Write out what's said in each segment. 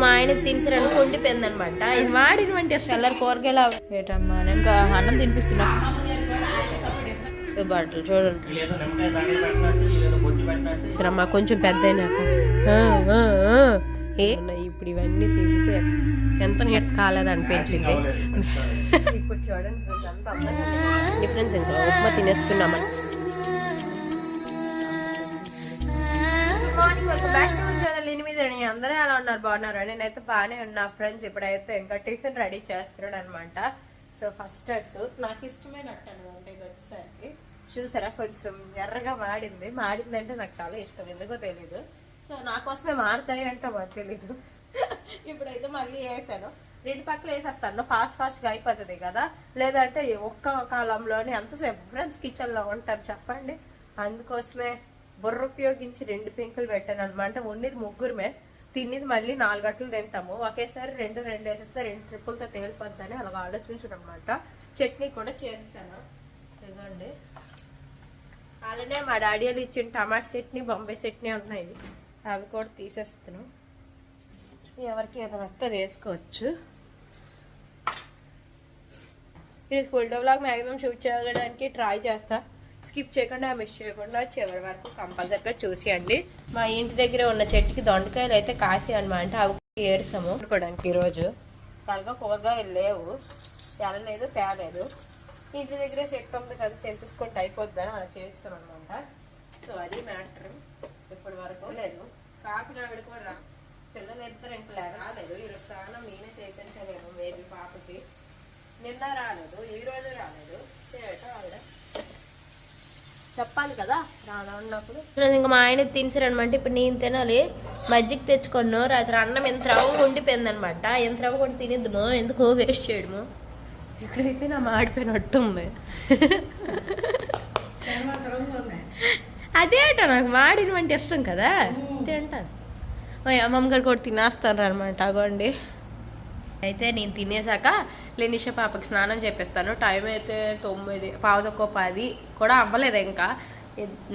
మా ఆయన తినిసరని ఉండిపోయింది అనమాట వాడినటువంటి చల్లరి కూరగాయలు. ఏటమ్మా ఇంకా అన్నం తినిపిస్తున్నా. సో బట్టలు చూడండి ఇద్దరమ్మా కొంచెం పెద్ద ఇప్పుడు ఇవన్నీ తీసేసి ఎంత నెట్ కాలేదు అనిపించింది ఇప్పుడు చూడండి డిఫరెన్స్ ఇంకా ఉప్మా తినేస్తున్నామని మార్నింగ్ ఎనిమిది అని అందరూ ఎలా ఉన్నారు. బాగున్నారు? నేనైతే బాగానే ఉన్నా. ఫ్రెండ్స్ ఇప్పుడైతే ఇంకా టిఫిన్ రెడీ చేస్తున్నాడు అనమాట సో ఫస్ట్ అట్టు నాకు ఇష్టమైన అట్టు అనమాట ఇది వచ్చేసరికి చూసారా? కొంచెం ఎర్రగా మాడింది. మాడిందంటే నాకు చాలా ఇష్టం. ఎందుకో తెలీదు. సో నా కోసమే మాడతాయి అంటే మాకు తెలీదు. ఇప్పుడైతే మళ్ళీ వేసాను. రెండు పక్కలు వేసేస్తాను. ఫాస్ట్ ఫాస్ట్గా అయిపోతుంది కదా. లేదంటే ఒక్క కాలంలోనే ఎంతసేపు ఫ్రెండ్స్ కిచెన్లో ఉంటాం. చెప్పండి. అందుకోసమే బుర్ర ఉపయోగించి రెండు పెంకులు పెట్టాను అనమాట ఉన్నది ముగ్గురమే. తిన్నది మళ్ళీ నాలుగు గంటలు తింటాము. ఒకేసారి రెండు రెండు వేసేస్తే రెండు ట్రిప్పులతో తేలిపోద్దని అలాగ ఆలోచించడం అనమాట చట్నీ కూడా చేసేసాను. ఇదిగోండి. అలానే మా డాడీ వాళ్ళు ఇచ్చిన టమాటా చట్నీ బొంబాయి చట్నీ ఉన్నాయి. అవి కూడా తీసేస్తాను ఎవరికి ఏదైనా వస్తే వేసుకోవచ్చు. ఈరోజు full day vlog maximum shoot చేయడానికి ట్రై చేస్తాను స్కిప్ చేయకుండా మిస్ చేయకుండా చివరి వరకు కంపల్సరిగా చూసేయండి. మా ఇంటి దగ్గర ఉన్న చెట్టుకి దొండకాయలు అయితే కాసి అనమాట అవి ఏరుసాము. కొనుక్కోవడానికి ఈరోజు కనుక కూరగాయలు లేవు. తెలలేదు తేలేదు. ఇంటి దగ్గర చెట్టు ఉంది కదా తెంపించుకుంటే అయిపోద్దని అలా చేస్తాం అనమాట సో అది మ్యాటర్ ఇప్పటి వరకు లేదు. కాపీ నావిడ కూడా పిల్లలు ఇద్దరు ఇంకా లేక రాలేదు ఈరోజు స్నానం నేనే చేయించలేను మేబీ పాపకి. నిన్న రాలేదు ఈ రోజు రాలేదు. ఏటో ఆవిడ. చెప్పాలి కదా? రానా ఉన్నప్పుడు ఇంకా మా ఆయన తినసరనమాట. ఇప్పుడు నేను తినాలి. మజ్జిగ తెచ్చుకున్నాను. రాత్రి అన్నం ఎంత రవ్వ ఉండిపోయింది అనమాట ఎంత రవ్వ కూడా తినేద్దామో? ఎందుకో వేస్ట్ చేయడము? ఇక్కడైతే నా మాడిపోయినట్టుంది అదే అట నాకు. మాడిన వంట ఇష్టం కదా? తింటాను మా అమ్మమ్మ గారు కూడా తినేస్తాను అనమాట అగోండి. అయితే నేను తినేసాక లేనిష పాపకి స్నానం చేపిస్తాను. టైం అయితే తొమ్మిది పావుదొక్క పది కూడా అవ్వలేదు ఇంకా.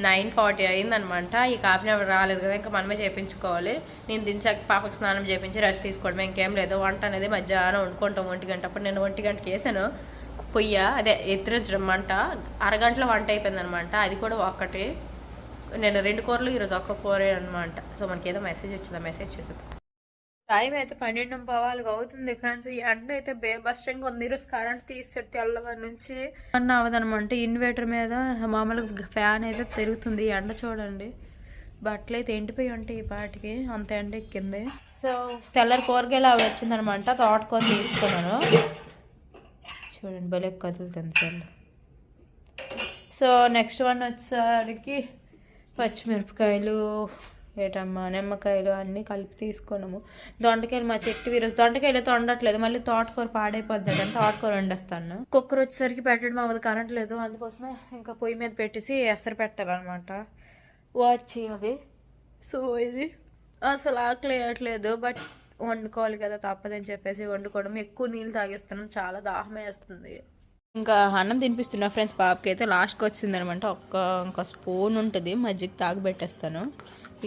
నైన్ ఫార్టీ అయిందనమాట. ఈ కాఫీ ఎవరు రాలేదు కదా ఇంకా మనమే చేయించుకోవాలి నేను దించాక పాపకి స్నానం చేయించి రెస్ట్ తీసుకోవడం ఇంకేం లేదు. వంట అనేది మధ్యాహ్నం వండుకుంటాం ఒంటి గంట అప్పుడు. నేను ఒంటి గంటకి వేసాను పొయ్య అదే ఎత్తిరించడం మంట. అరగంటలో వంట అయిపోయింది అనమాట అది కూడా ఒక్కటి. నేను రెండు కూరలు ఈరోజు ఒక్క కూర అనమాట. సో మనకి ఏదో మెసేజ్ వచ్చింది మెసేజ్ చూసేది టైం అయితే పన్నెండు పోవాలిగా అవుతుంది ఫ్రెండ్స్. ఈ ఎండ అయితే బేబస్టంగా ఉంది. ఈరోజు కరెంట్ తీసాడు తెల్లవారి నుంచి అన్న అవదనమాట. ఇన్వర్టర్ మీద మామూలుగా ఫ్యాన్ అయితే తిరుగుతుంది ఎండ చూడండి. బట్టలు అయితే ఎండిపోయి ఉంటాయి ఈ పాటికి. అంత ఎండ ఎక్కింది. సో తెల్లరి కూరగాయలు ఆవిడ వచ్చిందనమాట. తోటకూర తీసుకున్నాను చూడండి భలే కదులుతుంది సార్ సో నెక్స్ట్ వన్ వచ్చేసరికి పచ్చిమిరపకాయలు ఏటమ్మా నిమ్మకాయలు అన్నీ కలిపి తీసుకున్నాము. దొండకాయలు మా చెట్టు ఈరోజు దొండకాయలు తొండట్లేదు మళ్ళీ తోటకూర పాడైపోద్ది అని తోటకూర వండేస్తాను. కుక్కర్ వచ్చేసరికి పెట్టడం అవ్వదు కరెంట్ లేదు. అందుకోసమే ఇంకా పొయ్యి మీద పెట్టేసి ఎసరు పెట్టాలన్నమాట. వాచ్ చేయాలి సో ఇది అసలు ఆకలి వేయట్లేదు బట్ వండుకోవాలి కదా తప్పదని చెప్పేసి వండుకోవడం. ఎక్కువ నీళ్ళు తాగేస్తున్నాం చాలా దాహం వేస్తుంది. ఇంకా అన్నం తినిపిస్తున్నా ఫ్రెండ్స్ పాపకి అయితే లాస్ట్కి వచ్చింది అనమాట ఒక్క ఇంకో స్పూన్ ఉంటుంది మజ్జిగ తాగి పెట్టేస్తాను.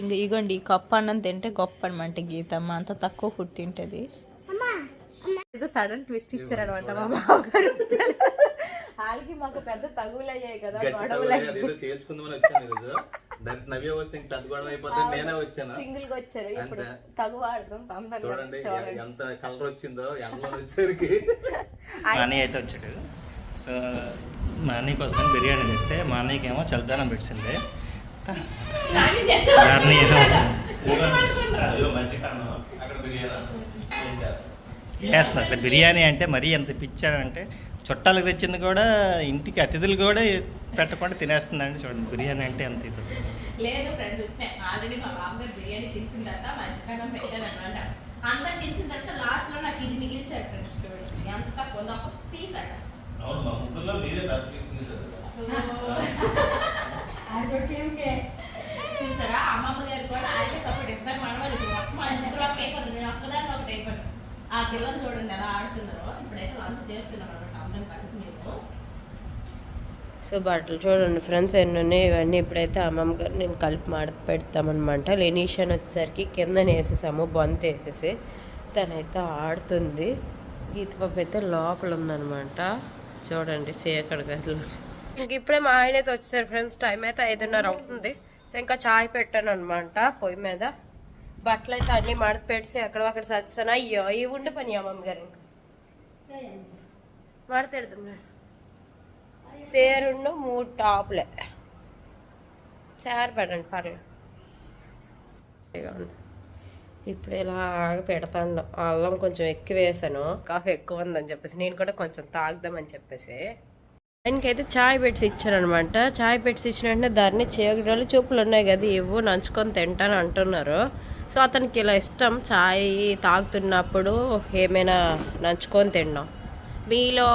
ఇంకా ఇగోండి ఈ కప్పు అన్నం తింటే గొప్ప అనమాట గీతమ్మ. అంత తక్కువ ఫుడ్ తింటది. ఏదో సడన్ ట్విస్ట్ ఇచ్చారనమాట మా వాళ్ళకి మాకు పెద్ద తగులు అయ్యాయి కదా గొడవలు ఏదో తేల్చుకుందామని వచ్చాను ఈరోజు. దానికి నవ్వే వస్తే ఇంక పెద్ద గొడవ అయిపోతే నేనే వచ్చాను. సింగిల్గా వచ్చారు ఇప్పుడు. తగు ఆడదాం తొందరగా. చూడండి ఎంత కలర్ వచ్చిందో ఎండలో వచ్చేసరికి. మానీ అయితే వచ్చాడు. సో మానీ కోసం బిర్యానీ తెస్తే మానీకి ఏమో చల్దానం పెట్టింది. చేస్తున్నా అసలు బిర్యానీ అంటే మరీ ఎంత పిచ్చాడంటే చుట్టాలకు తెచ్చింది కూడా ఇంటికి అతిథులు కూడా పెట్టకుండా తినేస్తుందండి చూడండి. బిర్యానీ అంటే ఎంత ఇది. లేదు ఫ్రెండ్స్ ఆల్రెడీ మా బాబు బిర్యానీ తినిసిన తర్వాత మంచిగా పెట్టాను అనమాట అందరు తినిసిన తర్వాత లాస్ట్లో నాకు ఇది మిగిల్చారు ఫ్రెండ్స్ చూడండి. ఎంత తక్కువ ఉందో ఒక తీసాడు అవును మా ముగ్గురులో మీరే పెద్ద తీసుకునేసారు చూసారా? అమ్మమ్మ గారు కూడా ఆయనకే సపోర్ట్. ఇస్తారు మనవాళ్ళు ఇప్పుడు మొత్తం మా ముగ్గురు ఒకటి అయిపోయింది నేను ఒక్కదాన్ని ఒకటి అయిపోయాను ఆ పిల్లలు చూడండి ఎలా ఆడుతున్నారో. ఇప్పుడైతే లంచ్ చేస్తున్నాం అనమాట. అందరం కలిసి మేము. సో బట్టలు చూడండి ఫ్రెండ్స్ ఎన్ని ఉన్నాయి ఇవన్నీ ఇప్పుడైతే అమ్మమ్మ గారు నేను కలిపి మాడ పెడతామన్నమాట. లెనీషన్ వచ్చేసరికి కింద వేసేసాము బొంత వేసేసి. తనైతే ఆడుతుంది. గీత పాప అయితే లోపల ఉందన్నమాట. చూడండి సేకడ గదిలో ఇంక ఇప్పుడే మా ఆయన అయితే వచ్చేసారు ఫ్రెండ్స్ టైం అయితే ఐదున్నర అవుతుంది. ఇంకా చాయ్ పెట్టాను అనమాట పొయ్యి మీద. బట్టలు అయితే అన్ని మడత పెట్టి అక్కడ అక్కడ సత్సాను అయ్యో ఈ ఉండి పని అమ్మమ్మ గారు మడతెడుతున్నాడు సేరుండు మూడు టాపులే. సేర పెట్టండి పర్లేదు. ఇప్పుడు ఇలా పెడతాను. అల్లం కొంచెం ఎక్కువ వేసాను. కాఫీ ఎక్కువ ఉందని చెప్పేసి. నేను కూడా కొంచెం తాగుదామని చెప్పేసి. ఆయనకైతే చాయ్ పెట్టి ఇచ్చాను అనమాట చాయ్ పెట్టి ఇచ్చిన వెంటనే ధరని చీకటి చూపులు ఉన్నాయి కదా ఇవ్వు నంచుకొని తింటాను అంటున్నారు. సో అతనికి ఇలా ఇష్టం చాయ్ తాగుతున్నప్పుడు ఏమైనా నంచుకొని తినడం. మీలో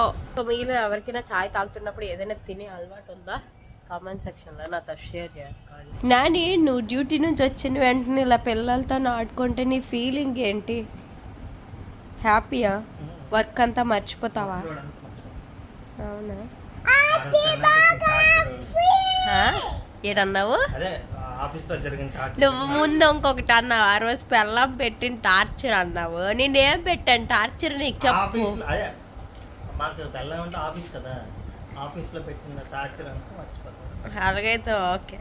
మీలో ఎవరికైనా చాయ్ తాగుతున్నప్పుడు ఏదైనా తినే అలవాటు ఉందా? కామెంట్ సెక్షన్లో నాతో షేర్ చేసుకోండి. నాని నువ్వు డ్యూటీ నుంచి వచ్చిన వెంటనే ఇలా పిల్లలతో ఆడుకుంటే నీ ఫీలింగ్ ఏంటి? హ్యాపీయా? వర్క్ అంతా మర్చిపోతావా? అవునా? ఏడన్నావు? అదే ఆఫీస్లో జరిగిన టార్చర్. నువ్వు ముందు ఇంకొకటి అన్నావు ఆ రోజు పెళ్ళం పెట్టిన టార్చర్ అన్నావు. నేనేం పెట్టాను టార్చర్ నీకు చెప్పు. ఆఫీస్ లో- అదే మాకు బెల్లం అంటే ఆఫీస్ కదా. ఆఫీస్లో పెట్టిన టార్చర్ అంతా మర్చిపోతాం అలాగైతే ఓకే.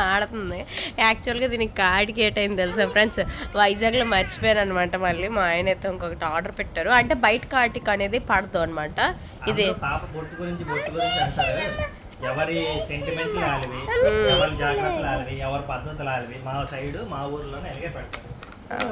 ఆడుతుంది. యాక్చువల్గా దీనికి కార్డ్కి ఏటైంది తెలుసా ఫ్రెండ్స్ వైజాగ్లో మర్చిపోయాను అనమాట మళ్ళీ. మా ఆయన అయితే ఇంకొకటి ఆర్డర్ పెట్టారు. అంటే బయట కార్టిక్ అనేది పడదు అనమాట ఇది. ఎవరి సెంటిమెంట్ ఎవరి జాగ్రత్తలు లాలివి ఎవరి పద్ధతులు లాలివి మా సైడ్ మా ఊర్లోనే అలాగే పెడతారు.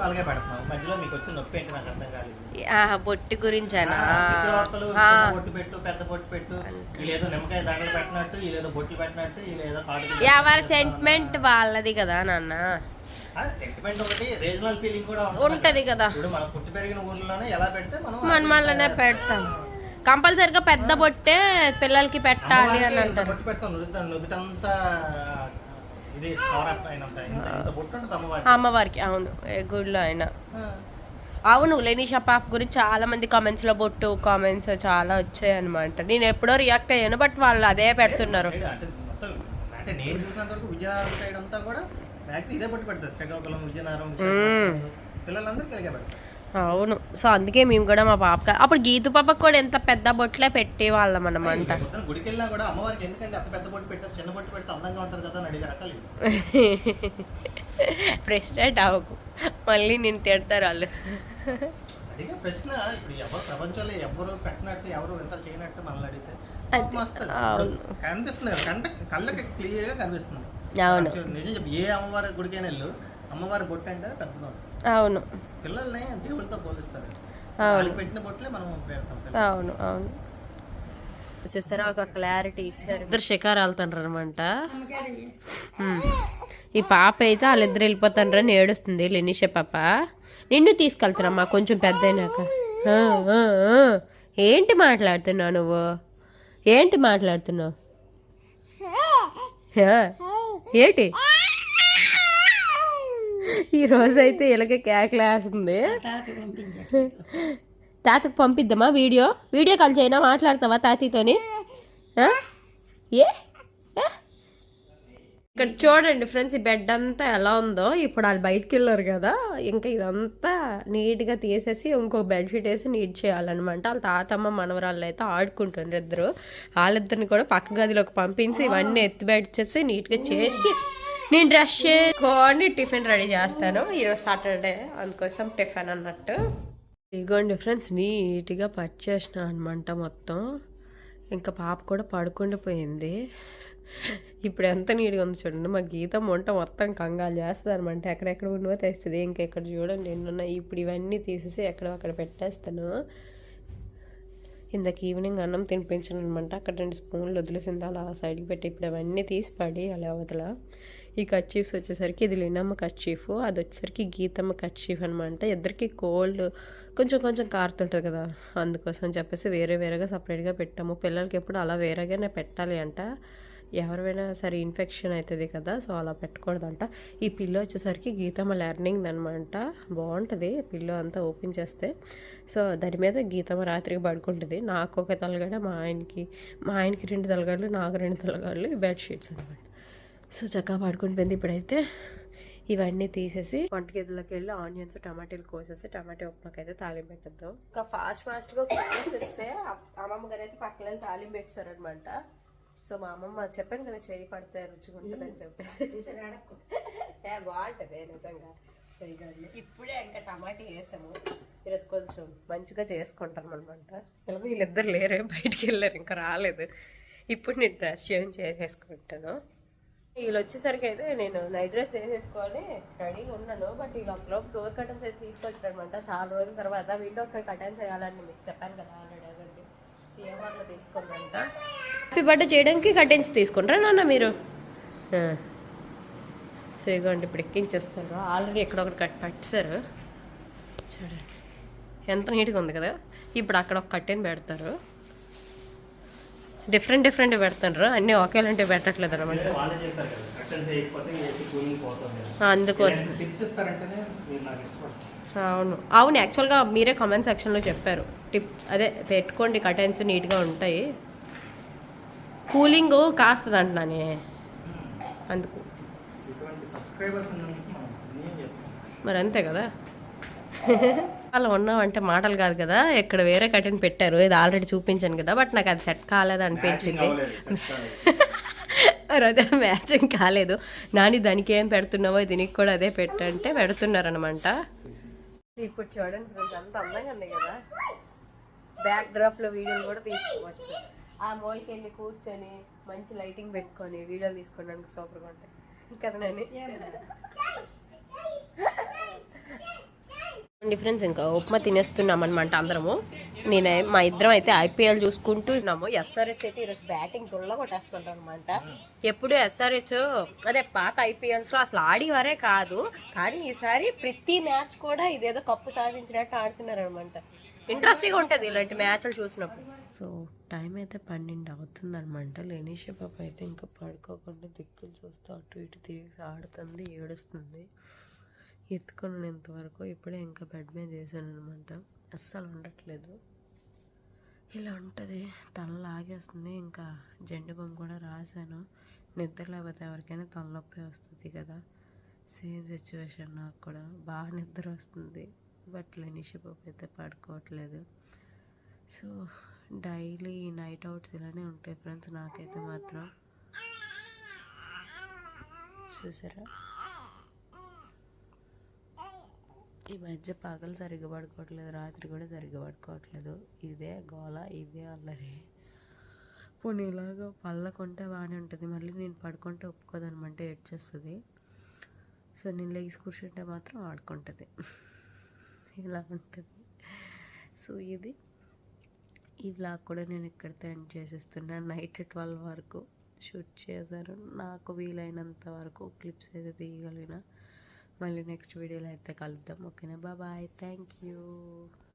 అలాగే పెడతాం. మధ్యలో మీకు వచ్చిన నొప్పి ఏంటి నాకు అర్థం కాలేదు. ఆ, బొట్టు గురించేనా ఆ, ప్రతి ఒక్కరు ఆ, చిన్న బొట్టు పెట్టు పెద్ద బొట్టు పెట్టు. వీళ్ళేదో నిమ్మకాయ దండలు పెట్టినట్టు వీళ్ళేదో బొట్లు పెట్టినట్టు వీళ్ళేదో కాడు ఎవరి సెంటిమెంట్ వాళ్ళది కదా నాన్న. సెంటిమెంట్ ఒకటి రీజనల్ ఫీలింగ్ కూడా ఉంటది కదా. ఇప్పుడు మనం పుట్టి పెరిగిన ఊర్లోనే ఎలా పెడితే మనం మన మళ్ళనే పెడతాం. కంపల్సరిగా పెద్ద బొట్టే పిల్లలకి పెట్టాలి అని అంటారు. బొట్టు పెడతాం నుదుట నుదుటంతా అమ్మవారికి. అవును. గుడిలో అయినా. అవును లెనిషా పాప గురించి చాలా మంది కామెంట్స్లో బొట్టు కామెంట్స్ చాలా వచ్చాయి అనమాట నేను ఎప్పుడో రియాక్ట్ అయ్యాను బట్ వాళ్ళు అదే పెడుతున్నారు. సైడ్ అంటే మొత్తం అంటే నేను చూసినంత వరకు విజయనగరం సైడ్ అంతా కూడా మ్యాక్సిమం ఇదే బొట్టు పెడతారు. శ్రీకాకుళం విజయనగరం విశాఖపట్నం. పిల్లలందరికీ ఇలాగే పెడతారు అవును. సో అందుకే మేము కూడా మా పాప అప్పుడు గీతు పాపకు కూడా ఎంత పెద్ద బొట్లే పెట్టేవాళ్ళం అనమాట ఫ్రస్ట్రేట్ అవ్వకు. మళ్ళీ నేను తిడతారు వాళ్ళు. అడిగే ప్రశ్న ఇప్పుడు ఎవరు ప్రపంచంలో ఎవరు పెట్టినట్టు ఎవరు ఎంత చేయనట్టు మనల్ని అడిగితే? అది- కోపం వస్తది. అవును. కనిపిస్తుంది కళ్ళకి క్లియర్గా కనిపిస్తుంది నిజం చెప్పు ఏ అమ్మవారి గుడికైనా వెళ్ళు. అమ్మవారి బొట్టు అంటే పెద్దగా ఉంటుంది. అవును. పిల్లల్ని దేవుళ్ళతో పోలిస్తారు. అవును. పెట్టిన బొట్లే మనం. అవును అవును. చూసారా? ఒక క్లారిటీ ఇచ్చారు. ఇద్దరు షికారు వెళ్తాండ్రు అనమాట ఈ పాప అయితే వాళ్ళిద్దరు వెళ్ళిపోతాండ్రు అని ఏడుస్తుంది లెనిషే పాప. నిన్ను తీసుకెళ్తానమ్మా కొంచెం పెద్ద అయినాక. ఏంటి మాట్లాడుతున్నావు నువ్వు? ఏంటి మాట్లాడుతున్నావు? ఏంటి? ఈ రోజు అయితే ఇలాగే కేకలేస్తుంది తాతకు పంపిద్దామా వీడియో? వీడియో కాల్ చేయనా? మాట్లాడతావా తాతయ్యతోని ఆ? ఏ? ఇక్కడ చూడండి ఫ్రెండ్స్ ఈ బెడ్ అంతా ఎలా ఉందో. ఇప్పుడు వాళ్ళు బయటికి వెళ్ళారు కదా. ఇంకా ఇదంతా నీట్గా తీసేసి ఇంకో బెడ్షీట్ వేసి నీట్ చేయాలన్నమాట. వాళ్ళ తాతమ్మ మనవరాళ్ళు అయితే ఆడుకుంటుండ్రు ఇద్దరు. వాళ్ళిద్దరిని కూడా పక్క గదిలోకి పంపించి ఇవన్నీ ఎత్తి పెట్టేసి నీట్గా చేసి నేను డ్రెస్ చేసుకోండి టిఫిన్ రెడీ చేస్తాను. ఈరోజు సాటర్డే అందుకోసం టిఫిన్ అన్నట్టు. ఇదిగోండి ఫ్రెండ్స్ నీట్గా పర్చేసిన అనమాట మొత్తం. ఇంకా పాప కూడా పడుకుండిపోయింది ఇప్పుడు ఎంత నీట్గా ఉంది చూడండి. మా గీత వంట మొత్తం కంగాలు చేస్తుంది అనమాట ఎక్కడెక్కడ ఉన్నవో తెస్తుంది. ఇంకా ఇక్కడ చూడండి ఎన్నున్నా ఇప్పుడు ఇవన్నీ తీసేసి ఎక్కడ అక్కడ పెట్టేస్తాను. ఇందాక ఈవినింగ్ అన్నం తినిపించాను అనమాట అక్కడ రెండు స్పూన్లు వదిలేసింది. అలా సైడ్కి పెట్టి ఇప్పుడు అవన్నీ తీసి పడి అలా అవతల. ఈ కచ్చీఫ్స్ వచ్చేసరికి ఇది లినమ్మ కచ్చీఫ్ అది వచ్చేసరికి గీతమ్మ కచ్చీఫ్ అనమాట ఇద్దరికి కోల్డ్ కొంచెం కొంచెం కారుతుంటుంది కదా. అందుకోసం చెప్పేసి వేరే వేరేగా సపరేట్గా పెట్టాము. పిల్లలకి ఎప్పుడు అలా వేరేగానే పెట్టాలి అంట. ఎవరివైనా సరే ఇన్ఫెక్షన్ అవుతుంది కదా సో అలా పెట్టకూడదంట. ఈ పిల్లో వచ్చేసరికి గీతమ్మ లెర్నింగ్ అనమాట బాగుంటుంది పిల్లో అంతా ఓపెన్ చేస్తే. సో దాని మీద గీతమ్మ రాత్రికి పడుకుంటుంది. నాకు ఒక తలగడ మా ఆయనకి మా ఆయనకి రెండు తలగాళ్ళు నాకు రెండు తలగాళ్ళు బెడ్షీట్స్ అనమాట సో చక్కగా పడుకుని పోయింది. ఇప్పుడైతే ఇవన్నీ తీసేసి వంటగదిలోకి వెళ్ళి ఆనియన్స్ టమాటాలు కోసేసి టమాటా ఉప్మాకి అయితే తాలింపు పెట్టద్దాం. ఇంకా ఫాస్ట్ ఫాస్ట్గా కుక్కర్స్ ఇస్తే అమ్మమ్మ గారు అయితే పక్కన వెళ్ళి తాలింపు పెట్టారనమాట సో మా అమ్మమ్మ చెప్పాను కదా చేయి పడితే రుచిగుంటుందని చెప్పేసి. ఏ బాగుంటుంది నిజంగా. సరిగా ఇప్పుడే ఇంకా టమాటా వేసాము. ఈరోజు కొంచెం మంచిగా చేసుకుంటాం అనమాట వీళ్ళిద్దరు లేరే బయటికి వెళ్ళారు ఇంకా రాలేదు. ఇప్పుడు నేను డ్రెస్ చేంజ్ చేసేసుకుంటాను. వీళ్ళు వచ్చేసరికి అయితే నేను నైట్ డ్రెస్ వేసేసుకొని రెడీగా ఉన్నాను. బట్ ఈ లోపల డోర్ కటన్స్ అయితే తీసుకొచ్చారనమాట. చాలా రోజుల తర్వాత విండో కటన్స్ వేయాలని మీకు చెప్పాను కదా ఆల్రెడీ అదండి. సీఎంఆర్లో తీసుకున్నంట హ్యాపీ బర్త్డే చేయడానికి కటెన్స్ తీసుకుంటారా నాన్న మీరు? ఆ. సో ఇదిగోండి ఇప్పుడు ఎక్కించేస్తారు. ఆల్రెడీ ఇక్కడ ఒకటి కట్ పట్టారు చూడండి. ఎంత నీట్గా ఉంది కదా. ఇప్పుడు అక్కడ ఒక కట్టెని పెడతారు. డిఫరెంట్ డిఫరెంట్ పెడతారు అన్నీ ఒకేలాంటివి పెట్టట్లేదు అనమాట. అందుకోసం. అవును. అవును యాక్చువల్గా మీరే కామెంట్ సెక్షన్లో చెప్పారు. టిప్ అదే పెట్టుకోండి కటెన్స్ నీట్గా ఉంటాయి. కూలింగ్ కాస్తుంది అంటున్నానే అందుకు. మరి అంతే కదా? అలా ఉన్నామంటే మాటలు కాదు కదా. ఇక్కడ వేరే కటిన్ పెట్టారు. ఇది ఆల్రెడీ చూపించాను కదా. బట్ నాకు అది సెట్ కాలేదు అనిపించింది. అదే మ్యాచింగ్ కాలేదు. నాని దానికి ఏం పెడుతున్నావో దీనికి కూడా అదే పెట్టంటే పెడుతున్నారనమాట ఇప్పుడు చూడండి ఫ్రెండ్స్ అంత అందంగా ఉంది కదా. బ్యాక్ డ్రాప్లో వీడియోలు కూడా తీసుకోవచ్చు. ఆ మోల్కి వెళ్ళి కూర్చొని మంచి లైటింగ్ పెట్టుకొని వీడియోలు తీసుకోవడానికి సూపర్గా ఉంటాయి. కదా నాని? డిఫరెన్స్ ఇంకా ఉప్మా తినేస్తున్నాం అనమాట అందరము. నేనే మా ఇద్దరం అయితే ఐపీఎల్ చూసుకుంటూ ఉన్నాము. ఎస్ఆర్హెచ్ అయితే ఈరోజు బ్యాటింగ్ దుల్ల కొట్టేస్తుంటాం అనమాట ఎప్పుడు ఎస్ఆర్హెచ్ అదే పాత ఐపీఎల్స్లో అసలు ఆడేవారే కాదు. కానీ ఈసారి ప్రతి మ్యాచ్ కూడా ఇదేదో కప్పు సాధించినట్టు ఆడుతున్నారు అనమాట ఇంట్రెస్టింగ్గా ఉంటుంది ఇలాంటి మ్యాచ్లు చూసినప్పుడు. సో టైం అయితే పన్నెండు అవుతుంది అనమాట లేనీష పాప అయితే ఇంకా పడుకోకుండా దిక్కులు చూస్తూ అటు ఇటు తిరిగి ఆడుతుంది ఏడుస్తుంది. ఎత్తుకున్నాను వరకు ఇప్పుడే ఇంకా బెడ్ మీద వేసాను అనమాట అస్సలు ఉండట్లేదు. ఇలా ఉంటుంది. తల లాగేస్తుంది ఇంకా జెండు బొమ్మ కూడా రాశాను. నిద్ర లేకపోతే ఎవరికైనా తలనొప్పి వస్తుంది కదా. సేమ్ సిచ్యువేషన్ నాకు కూడా. బాగా నిద్ర వస్తుంది. బట్ లెనిషి పాప అయితే పడుకోవట్లేదు. సో డైలీ నైట్ అవుట్స్ ఇలానే ఉంటాయి ఫ్రెండ్స్ నాకైతే మాత్రం. చూసారా? ఈ మధ్య పగలు సరిగ్గా పడుకోవట్లేదు రాత్రి కూడా సరిగ్గా పడుకోవట్లేదు. ఇదే గోళ ఇదే అల్లరి. పోనీ ఇలాగ పళ్ళకుంటే బాగానే ఉంటుంది. మళ్ళీ నేను పడుకుంటే ఒప్పుకోదనమంటే ఏడ్చేస్తుంది. సో నేను లేచి కూర్చుంటే మాత్రం ఆడుకుంటుంది. ఇలా ఉంటుంది. సో ఇది. ఈ వ్లాగ్ కూడా నేను ఇక్కడితో ఎండ్ చేసేస్తున్నాను. నైట్ ట్వెల్వ్ వరకు షూట్ చేశాను. నాకు వీలైనంత వరకు క్లిప్స్ అయితే తీయగలిగిన మళ్ళీ నెక్స్ట్ వీడియోలో అయితే కలుద్దాం. ఓకేనా బాబాయ్ థ్యాంక్ యూ